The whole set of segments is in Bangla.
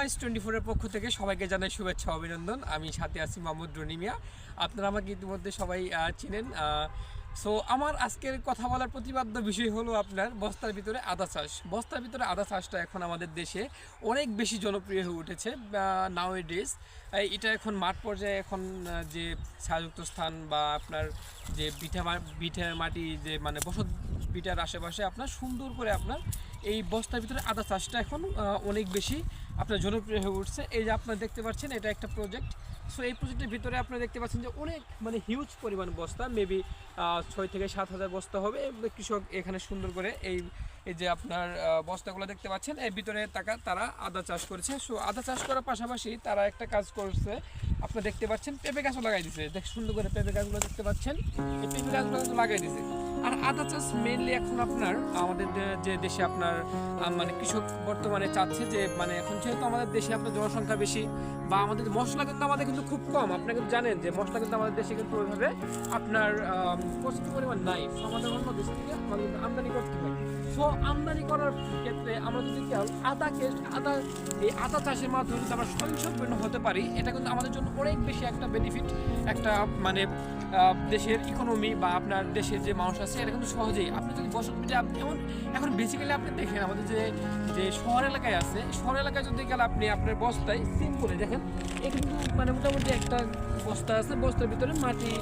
লাইস টোয়েন্টি ফোরের পক্ষ থেকে সবাইকে জানাই শুভেচ্ছা, অভিনন্দন। আমি সাথে আছি মাহমুদ রনিমিয়া। আপনারা আমাকে ইতিমধ্যে সবাই চিনেন। সো আমার আজকের কথা বলার প্রতিপাদ্য বিষয় হলো আপনার বস্তার ভিতরে আদা চাষ। বস্তার ভিতরে আদা চাষটা এখন আমাদের দেশে অনেক বেশি জনপ্রিয় হয়ে উঠেছে নাও এ ডেজ এটা এখন মাঠ পর্যায়ে এখন যে ছায়াযুক্ত স্থান বা আপনার যে পিঠা পিঠের মাটি যে মানে বসত পিঠার আশেপাশে আপনার সুন্দর করে আপনার এই বস্তার ভিতরে আদা চাষটা এখন অনেক বেশি আপনার জনপ্রিয় হয়ে উঠছে। এই যে আপনারা দেখতে পাচ্ছেন, এটা একটা প্রজেক্ট সো এই প্রজেক্টের ভিতরে আপনারা দেখতে পাচ্ছেন যে অনেক মানে হিউজ পরিমাণ বস্তা মেবি ছয় থেকে সাত হাজার বস্তা হবে। কৃষক এখানে সুন্দর করে এই এই যে আপনার বস্তাগুলো দেখতে পাচ্ছেন। এর ভিতরে টাকা তারা আদা চাষ করেছে। সো আদা চাষ করার পাশাপাশি তারা একটা কাজ করছে। আপনারা দেখতে পাচ্ছেন, পেঁপে গাছও লাগাই দিছে। দেখ, সুন্দর করে পেঁপে গাছগুলো দেখতে পাচ্ছেন। এই পেঁপে গাছগুলো লাগাই দিছে। আর আদা চাষ মেনলি এখন আপনার, আমাদের যে দেশে আপনার মানে কৃষক বর্তমানে চাচ্ছে যে মানে এখন যেহেতু আমাদের দেশে আপনার জনসংখ্যা বেশি বা আমাদের মশলা কিন্তু আমাদের কিন্তু খুব কম আপনি কিন্তু জানেন যে মশলা কিন্তু আমাদের দেশে কিন্তু ওইভাবে আপনার প্রচুর পরিমাণ নাই। আমাদের অন্য দেশ থেকে আমাদের আমদানি করতে হয় সো আমদানি করার ক্ষেত্রে আমরা যদি কেউ আদাকে আদা, এই আদা চাষের মাধ্যমে যদি আমরা স্বয়ংসম্পূর্ণ হতে পারি, এটা কিন্তু আমাদের জন্য অনেক বেশি একটা বেনিফিট একটা মানে দেশের ইকোনমি বা আপনার দেশের যে মানুষ আছে, এটা কিন্তু সহজেই। আপনি যদি বসত ভিটে আপ- এমন, এখন বেসিক্যালি আপনি দেখেন আমাদের যে যে শহর এলাকায় আছে, শহর এলাকায় যদি গেলে আপনি আপনার বস্তায় সিম্পলে দেখেন, এটা কিন্তু মানে মোটামুটি একটা বস্তা আছে, বস্তার ভিতরে মাটি,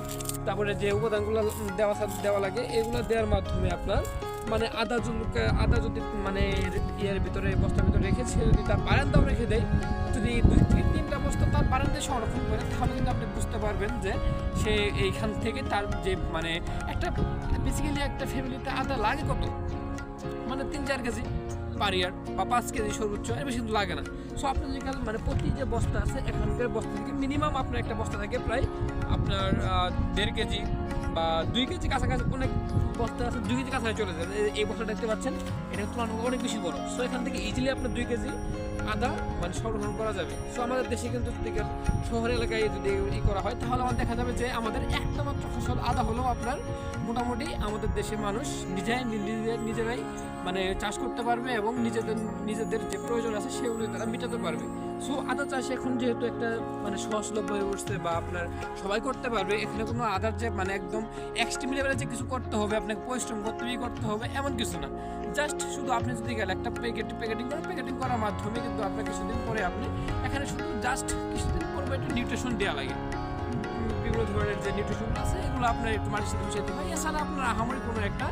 তারপরে যে উপাদানগুলো দেওয়া দেওয়া লাগে, এগুলো দেওয়ার মাধ্যমে আপনার মানে আদা যদি আদা যদি মানে ইয়ের ভিতরে, বস্তার ভিতরে রেখে সে যদি তার বারান্দাও রেখে দেয়, যদি দুই থেকে তিনটা বস্তা তার বারান্দায় সংরক্ষণ করে, তাহলে কিন্তু আপনি বুঝতে পারবেন যে সে এইখান থেকে তার যে মানে একটা বেসিক্যালি একটা ফ্যামিলিতে আদা লাগে কত? মানে তিন, চার কেজি পার ইয়ার বা পাঁচ কেজি সর্বোচ্চ, এর বেশি কিন্তু লাগে না। সো আপনার যে কাল- মানে প্রতি যে বস্তা আছে, এখানকার বস্তা থেকে মিনিমাম আপনার একটা বস্তা থেকে প্রায় আপনার দেড় কেজি বা দুই কেজি কাছাকাছি অনেক বস্তা আছে, দুই কেজি কাছাকাছি চলে যায়। এই- বস্তা দেখতে পাচ্ছেন, এটা তুলনামূলক অনেক বেশি বড়। সো এখান থেকে ইজিলি আপনার দুই কেজি আদা মানে সংরক্ষণ করা যাবে। সো আমাদের দেশে কিন্তু যদি শহর এলাকায় যদি ই করা হয়, তাহলে আমার দেখা যাবে যে আমাদের একটা মাত্র ফসল আদা হলেও আপনার মোটামুটি আমাদের দেশের মানুষ নিজেরাই নিজেরাই মানে চাষ করতে পারবে এবং নিজেদের নিজেদের যে প্রয়োজন আছে সেগুলো তারা মেটাতে পারবে। সো আদা চাষ এখন যেহেতু একটা মানে সহজলভ্য হয়ে উঠছে বা আপনার সবাই করতে পারবে এখানে কোনো আদার যে মানে একদম এক্সট্রিম লেভেলে যে কিছু করতে হবে আপনাকে পরিশ্রম করতে হবে, করতে হবে এমন কিছু না। জাস্ট শুধু আপনি যদি গেলে একটা প্যাকেট প্যাকেটিং করেন প্যাকেটিং করার মাধ্যমে কিন্তু আপনার কিছুদিন পরে আপনি এখানে শুধু জাস্ট কিছুদিন পরে একটু নিউট্রিশন দেওয়া লাগে। বিভিন্ন ধরনের যে নিউট্রিশন আছে এগুলো আপনার একটু মাটির সাথে মিশাইতে হয় এছাড়া আপনার আহামরি কোনো একটা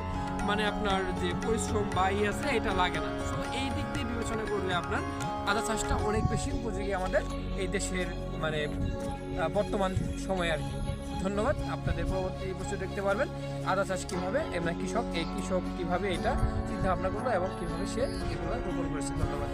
মানে আপনার যে পরিশ্রম বা ই আছে, এটা লাগে না। সো এই দিক দিয়ে বিবেচনা করলে আপনার আদা চাষটা অনেক বেশি উপযোগী আমাদের এই দেশের মানে বর্তমান সময়ে আর কি। ধন্যবাদ। আপনাদের পরবর্তী বছর দেখতে পারবেন আদা চাষ কীভাবে এবং কৃষক, এই কৃষক কীভাবে এটা চিন্তা ভাবনা করল এবং কীভাবে সে এগুলো রোপণ করেছে। ধন্যবাদ।